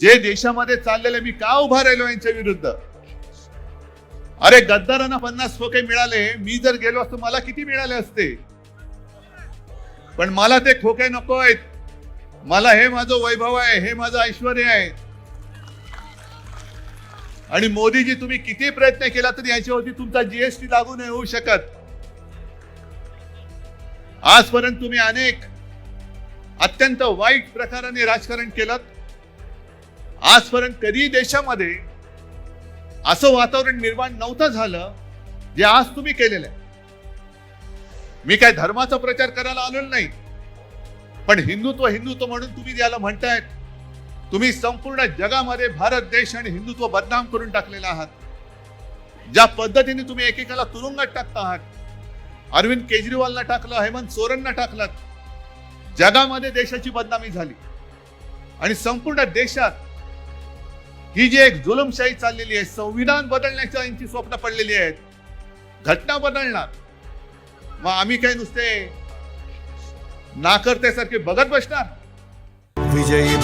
जे देशामध्ये चाललेले मी का उभा राहिलो यांच्या विरुद्ध? अरे गद्दारांना पन्नास फोके मिळाले मी जर गेलो असतो मला किती मिळाले असते? पण मला ते खोके नको आहेत. मला हे माझं वैभव आहे हे माझं ऐश्वर आहे. आणि मोदीजी तुम्ही किती प्रयत्न केला तरी याच्यावरती तुमचा जीएसटी लागू नाही होऊ शकत. आजपर्यंत तुम्ही अनेक अत्यंत वाईट प्रकाराने राजकारण केलं. आजपर्यंत कधी देशामध्ये असं वातावरण निर्माण नव्हतं झालं जे आज तुम्ही केलेलं आहे. मी काय धर्माचा प्रचार करायला आलेलो नाही. पण हिंदुत्व हिंदुत्व म्हणून तुम्ही याला म्हणतायत तुम्ही संपूर्ण जगामध्ये भारत देश आणि हिंदुत्व बदनाम करून टाकलेला आहात. ज्या पद्धतीने तुम्ही एकेकाला तुरुंगात टाकता आहात अरविंद केजरीवालला टाकलं हेमंत सोरेनना टाकलं जगामध्ये देशाची बदनामी झाली. आणि संपूर्ण देशात ही जी एक जुलमशाही चाललेली आहे संविधान बदलण्याच्या यांची स्वप्न पडलेली आहेत घटना बदलणार. मग आम्ही काय नुसते नाकर्त्यासारखे बघत बसणार? विजयी